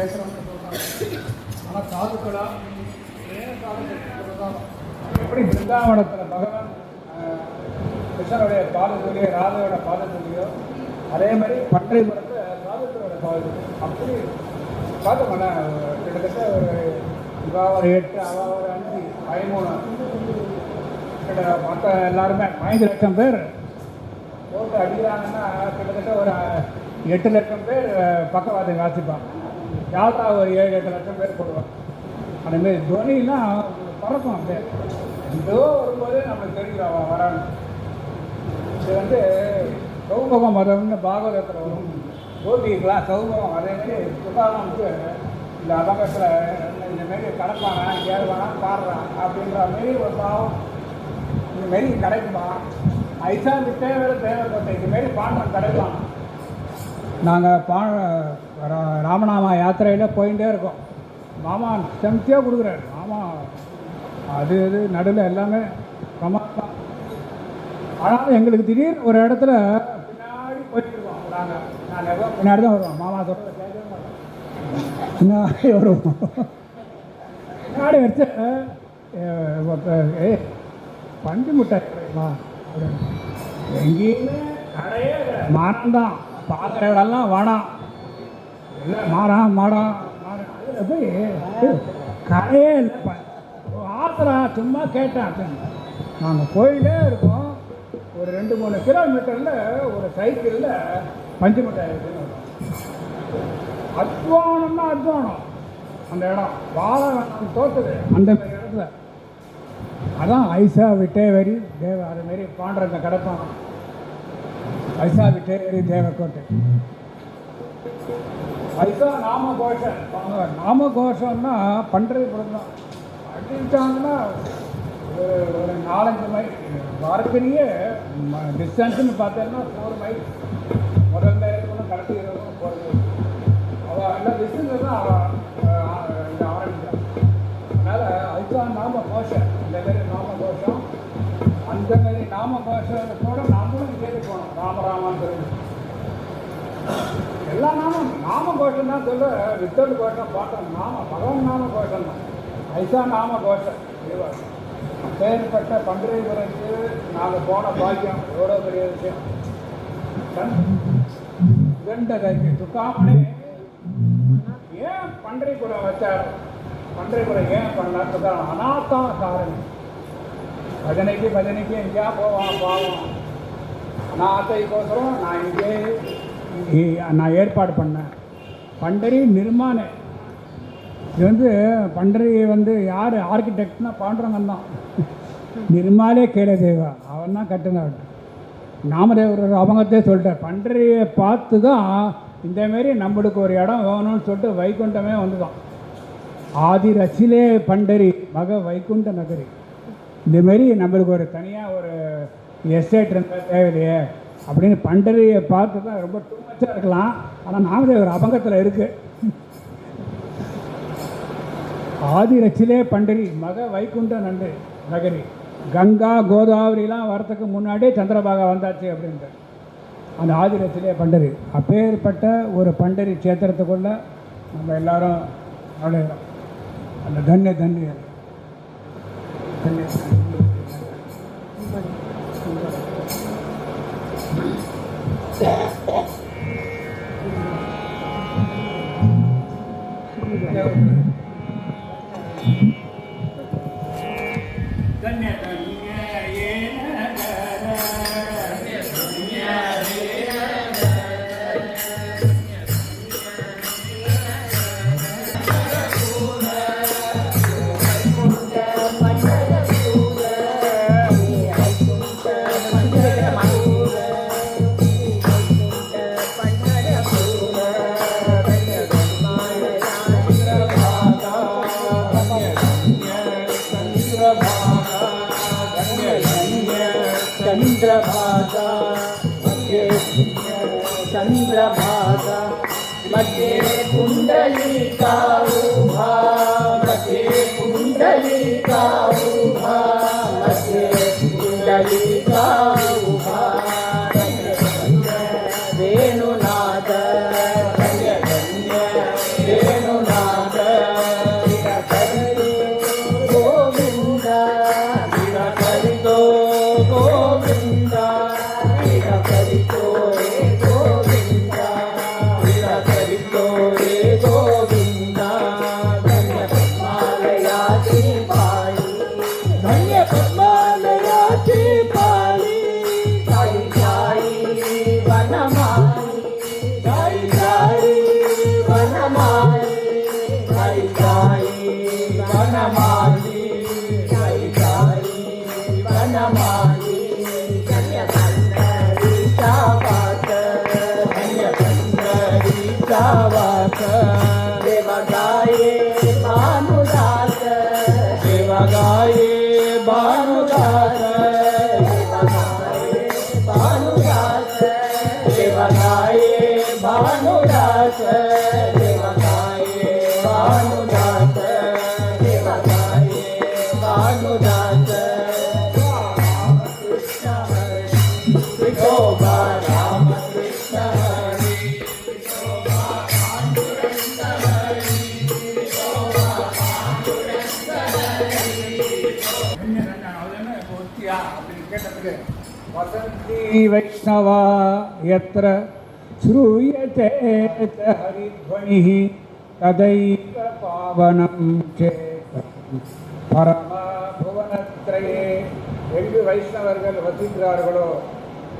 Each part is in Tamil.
பேசுகிறோம்னு சொல்கிறாங்க ஆனால் சாதுக்களா எப்படி பிருந்தாவனத்தில் பகவான் கிருஷ்ணனுடைய பாதத்துலையோ ராதையோட பாதத்துலையோ அதே மாதிரி பன்றைபுரத்தில் சாதுக்களோட பாதத்துலையோ அப்படி பார்த்தோம்னா கிட்டத்தட்ட ஒரு இவா ஒரு எட்டு அவா ஒரு அஞ்சு பதிமூணு கிட்ட மற்ற எல்லாருமே பதினஞ்சு லட்சம் பேர் ஓட்டு அடிக்கிறாங்கன்னா கிட்டத்தட்ட ஒரு எட்டு லட்சம் பேர் பக்கவாதம் காசிப்பாங்க யாத்ரா ஒரு ஏழு எட்டு லட்சம் பேர் போடுவாங்க? அதுமாரி துவனிலாம் பறக்கும் அப்படியே. இதோ வரும்போது நம்மளுக்கு தெரியும் அவன் வரான்னு. இது வந்து சௌபகம் மதம்னு பாகவதத்தில் வரும். கோபிக்கலாம் சௌமுகம் அதேமாரி சுகாதாரம்க்கு இந்த அபகத்தில் இந்த மாரி கடப்பானா ஏறுவானா பாடுறான் அப்படின்ற மாரி ஒரு பாவம். இந்த மாரி கிடைக்குமா ஐசா தேவை தேவைப்பட்ட இதுமாரி பாண்டம் கிடைக்கலாம் நாங்கள் பா ராமநாமா யாத்திரையில் போயிட்டே இருக்கும். மாமா செம்தியாக கொடுக்குறாரு. மாமா அது இது நடுவில் எல்லாமே பிரமாதம். ஆனாலும் எங்களுக்கு திடீர்னு ஒரு இடத்துல பின்னாடி போயிட்டு நாங்கள் நாங்கள் எவ்வளோ பின்னாடி தான் வருவோம் மாமா சொல்கிற பின்னாடி வருவோம். பின்னாடி வச்சு ஏய் பஞ்சு முட்டைமா எங்கேயுமே மரம் தான். பார்க்குற இடம்லாம் வேணாம் இல்லை மாடா அதில் போய் கடையே இல்லை ஆத்திரா சும்மா கேட்டேன் நாங்கள் போயிட்டே இருக்கோம். ஒரு ரெண்டு மூணு கிலோமீட்டரில் ஒரு சைக்கிளில் பஞ்சு மிட்டாய் இருக்குன்னு அத்வானம்னா அத்வானம் அந்த இடம். வாழ வேணாம் தோத்துது அந்த மாதிரி இடத்துல. அதான் ஐசா விட்டேவரி தேவ அதுமாரி பாண்டரங்க கிடப்பான். ஐசா விட்டேவரி தேவக்கோட்டை. ஐசா நாம கோஷம். நாம கோஷம்னா பண்ணுறது தான் அடிச்சாங்கன்னா ஒரு நாலஞ்சு மைல் வாரத்திலேயே டிஸ்டன்ஸ்னு பார்த்தோம்னா ஃபோர் மைல் முதல் நேரத்தில் கடைசி இருக்கணும் ஃபோர் மைல் அவள் எல்லாம் டிஸ்டன்ஸ் தான் இந்த ஆரம்பிச்சான் அதனால் அதுதான் நாம கோஷம். இந்த மாதிரி நாம கோஷம் அந்த மாதிரி நாம கோஷத்தோடு நாமளும் கேட்டு போனோம் ராமராமான்னு சொல்லி எல்லா நாமம் நாம கோஷம் தான் சொல்ல வித்தல் கோஷம் பாட்டம் நாம பகவான் நாம கோஷம் தான் ஐசா நாம கோஷம். இதுவா பேர்பட்ட பண்டரிபுரத்துக்கு நாங்கள் போன பாக்கியம் எவ்வளோ பெரிய விஷயம். கண்டகைக்கு ஏன் பண்டரிபுரம் வச்சார்? பண்டரிபுரம் ஏன் பண்ணார் துக்காரம் அனாத்தா காரணம் பஜனைக்கு பஜனைக்கு எங்கேயா போவான் பாவம் அனாத்தைக்கோசரம் நான் இங்கே நான் ஏற்பாடு பண்ணேன். பண்டரி நிர்மாணே. இது வந்து பண்டரி வந்து யார்? ஆர்கிடெக்ட்னா பாண்டுரங்கன் தான். நிர்மாலே கேள தேவா அவன் தான் கட்டுனார் நாமதேவர் அவங்கத்தே சொல்லிட்டார். பண்டரியை பார்த்து தான் இந்தமாரி நம்மளுக்கு ஒரு இடம் வேணும்னு சொல்லிட்டு வைகுண்டமே வந்துதான். ஆதி ரசிலே பண்டரி மக வைகுண்ட நகரி. இந்தமாரி நம்மளுக்கு ஒரு தனியாக ஒரு எஸ்டேட் இருந்தால் தேவையில்லையே. அப்படின்னு பண்டரியை பார்த்து தான் ரொம்ப டூமச்சாக இருக்கலாம். ஆனால் நாமதேவர் அபங்கத்தில் இருக்குது ஆதி ரச்சிலே பண்டரி மக வைகுண்ட நண்டு நகரி கங்கா கோதாவரிலாம் வரத்துக்கு முன்னாடியே சந்திரபாகா வந்தாச்சு அப்படின்ட்டு. அந்த ஆதி ரச்சிலே பண்டரி அப்பேற்பட்ட ஒரு பண்டரி கஷேத்திரத்துக்குள்ள நம்ம எல்லாரும் நுழையிறோம் அந்த தன்ய தன்ய தன்ய தன்ய కుండలికా ఉభా లకే కుండలికా ఉభా வசந்தி வைஷ்ணவா எத்திர ஸ்ரூயதே ச ததை ததைவ பாவனம் பரம புவனத்திரையே எங்கு வைஷ்ணவர்கள் வசிக்கிறார்களோ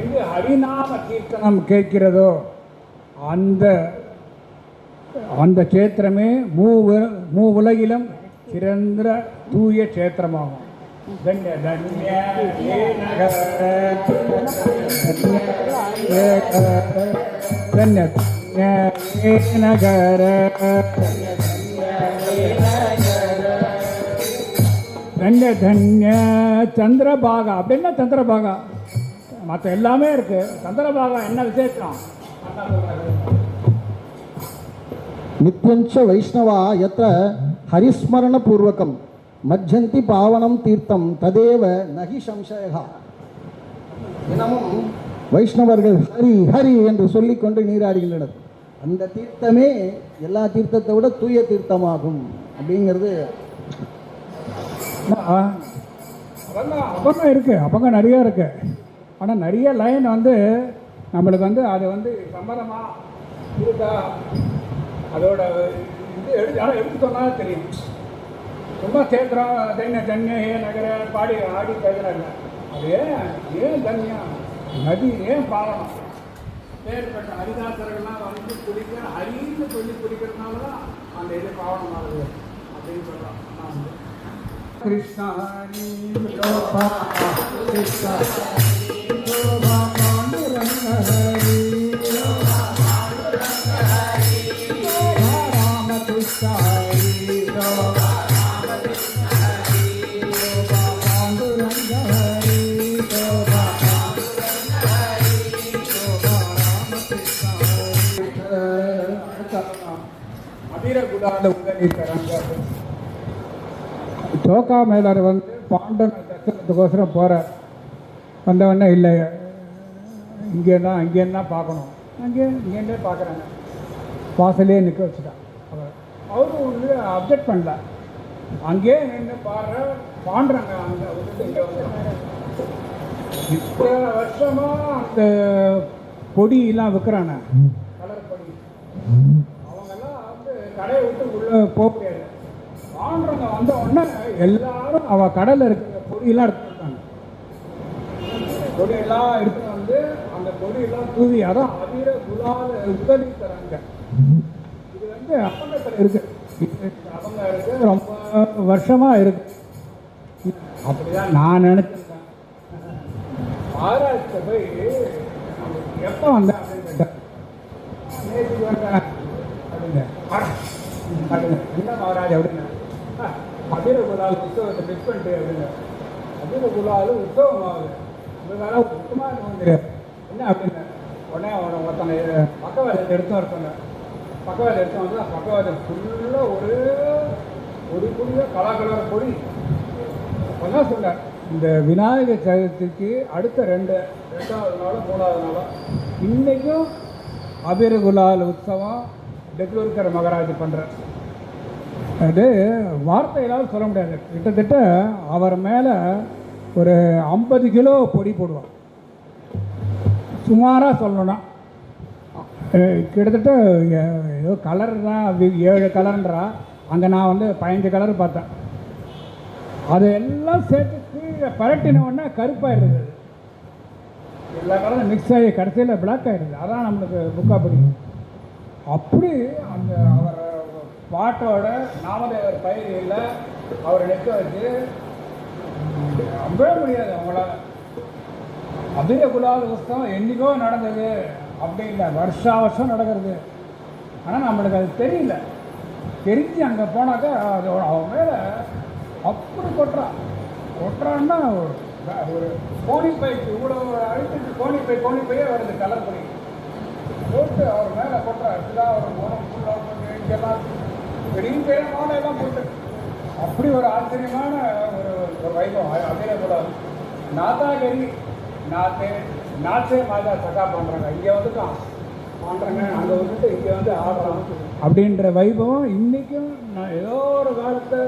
எங்கு ஹரிநாம கீர்த்தனம் கேட்கிறதோ அந்த அந்த சேத்திரமே மூ மூ உலகிலும் சிறந்த தூய சேத்திரமாகும். நகர தன்ய தன்ய சந்திரபாகா அப்படின்னா சந்திரபாகா மற்ற எல்லாமே இருக்கு சந்திரபாகா என்ன விசேஷம் நித்யஞ்ச வைஷ்ணவா எத்த ஹரிஸ்மரண பூர்வகம் மஜ்ஜந்தி பாவனம் தீர்த்தம் ததேவ நகி சம்சயகா. தினமும் வைஷ்ணவர்கள் ஹரி ஹரி என்று சொல்லிக்கொண்டு நீராடுகின்றனர். அந்த தீர்த்தமே எல்லா தீர்த்தத்தை விட தூய தீர்த்தமாகும் அப்படிங்கிறது. அபங்கம் இருக்குது அபங்கம் நிறையா இருக்குது ஆனால் நிறைய லைன் வந்து நம்மளுக்கு வந்து அது வந்து சம்மதமாக இருக்கா? அதோட இது எடுத்து எடுத்து சொன்னாலும் தெரியும். சும்மா சேர்க்குறோம் தன்ய தன்ய ஏ நகர பாடி ஆடி கேட்குறாங்க அது ஏன் ஏன் தன்யம் நதி ஏன் பாவனம் பேர்பட்ட ஹரிதாசர்கள்லாம் வந்து குடிக்க அறிந்து சொல்லி குடிக்கிறதுனால தான் அந்த இது பாவனம் ஆகுது அப்படின்னு சொல்கிறான் நான் வந்து கிருஷ்ணா கிருஷ்ணா அபீரகுடால உதவிக்கிறாங்க சோக்கா மேலர் வந்து பாண்டன் தரிசனத்துக்கோசரம் போகிறார் வந்தவொடனே இல்லை இங்கே தான் அங்கே தான் பார்க்கணும். அங்கே இங்கேருந்தே பார்க்குறாங்க. வாசலே நிற்க வச்சுட்டான் அவர். அவரும் வந்து அப்ஜெக்ட் பண்ணல. அங்கேயே நின்று பாடுற பாண்டுறாங்க அங்கே விட்டுட்டு இங்கே இத்தனை அந்த பொடியெல்லாம் விற்கிறானே கலர் பொடி. கடையை விட்டு உள்ளே போக முடியாது வாங்குறவங்க வந்த உடனே எல்லாரும் அவ கடையில் இருக்கிற பொடியெல்லாம் எடுத்துருக்காங்க பொடியெல்லாம் எடுத்து வந்து அந்த பொடியெல்லாம் தூவி அதான் அதிர குலால உதவி தராங்க. இது வந்து அப்பங்கத்தில் இருக்கு. அவங்க இருக்கு ரொம்ப வருஷமா இருக்கு. அப்படிதான் நான் நினைச்சிருக்கேன். ஆராய்ச்சி போய் எப்போ வந்தேன் அப்படின்னு கேட்டேன். அப்படின்னு வந்தேன் அப்படிங்க என்ன மகாராஜ் அப்படிங்க அபிர குலால் உற்சவத்தை மிஸ் பண்ணிட்டு அப்படின்னு அபிர குலால் உற்சவம் ஆகுது. இந்த சுத்தமாக எனக்கு தெரியாது என்ன அப்படிங்க உடனே அவனை ஒருத்தனை பக்கவாதத்தை எடுத்து வர பக்கவாதம் எடுத்து வந்து பக்கவாதம் ஃபுல்லாக ஒரு ஒரு புதிய கலாக்கலர பொடி. அப்பதான் சொன்னார் இந்த விநாயகர் சதுர்த்திக்கு அடுத்த ரெண்டு ரெண்டாவது நாளும் மூணாவது நாளும் இன்றைக்கும் அபிரகுலால் உற்சவம் டெக்லூர்கர் மகாராஜ் பண்ணுறேன் அது வார்த்தையிலாவது சொல்ல முடியாது. கிட்டத்தட்ட அவர் மேலே ஒரு ஐம்பது கிலோ பொடி போடுவார் சுமாராக சொல்லணும்னா. கிட்டத்தட்ட ஏதோ கலர் தான் ஏழு கலர்ன்றா அங்கே நான் வந்து பதினஞ்சு கலர் பார்த்தேன். அது எல்லாம் சேர்த்து கீழே பரட்டின உடனே கருப்பாயிடுது அது. எல்லா கலரும் மிக்ஸ் ஆகி கடைசியில் பிளாக் ஆகிடுது அதான் நம்மளுக்கு புக்காக பிடிக்கும் அப்படி அந்த அவர் பாட்டோட நாமதேவர் பயிரில் அவரை நிற்க வச்சு நம்பவே முடியாது அவங்களால. அபிர குலால் என்னைக்கோ என்றைக்கோ நடந்தது அப்படி இல்லை வருஷா வருஷம் நடக்கிறது. ஆனால் நம்மளுக்கு அது தெரியல. தெரிஞ்சு அங்கே போனாக்கா அது அவன் மேலே அப்படி கொட்டுறான். கொட்டுறான்னா ஒரு ஒரு கோணி பைக்கு இவ்வளோ அழுத்திட்டு கோணி பை கோணி பையே வருது கலர் பண்ணி போட்டு அவர் மேலே கொட்டுறான் இப்படிதான் அவர் மோனம் ஃபுல்லாக போட்டு எல்லாம் பெரிய பெரிய எல்லாம் போட்டு அப்படி ஒரு ஆச்சரியமான ஒரு ஒரு வைபவம். அபிர குலால் நாத்தாகரி நாத்தே நாச்சே மாதா சகா பண்ணுறாங்க இங்கே வந்துட்டான். பண்ணுறாங்க அங்கே வந்துட்டு இங்கே வந்து ஆடுறான் அப்படின்ற வைபவம் இன்றைக்கும் நான் ஏதோ ஒரு காலத்தை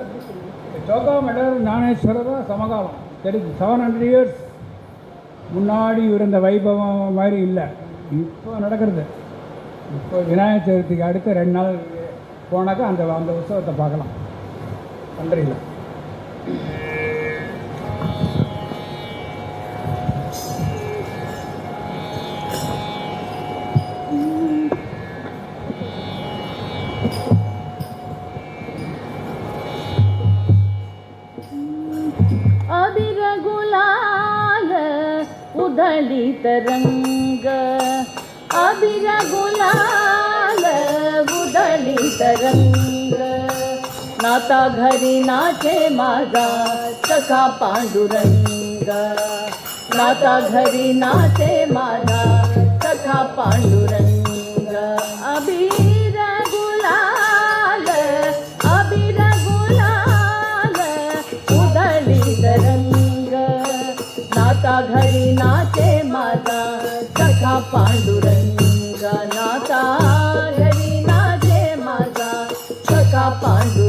சோகா மெடர் ஞானேஸ்வரர் சமகாலம். தெரிஞ்சு செவன் ஹண்ட்ரட் இயர்ஸ் முன்னாடி இருந்த வைபவம் மாதிரி இல்லை. இப்போ நடக்கிறது. இப்போ விநாயகர் சதுர்த்திக்கு அடுத்து ரெண்டு நாள் போனாக்கா அந்த அந்த உற்சவத்தை பார்க்கலாம் நன்றிங்க अबिर गुलाल तरंग नाता घरी नाचे माझा सखा पांडुरंग. नाता घरी नाचे माझा सखा पांडुरंग. अबीर गुलाल अबीर गुलाल उधळी रंग नाता घरी नाचे माझा सखा पांडुरंग. 来。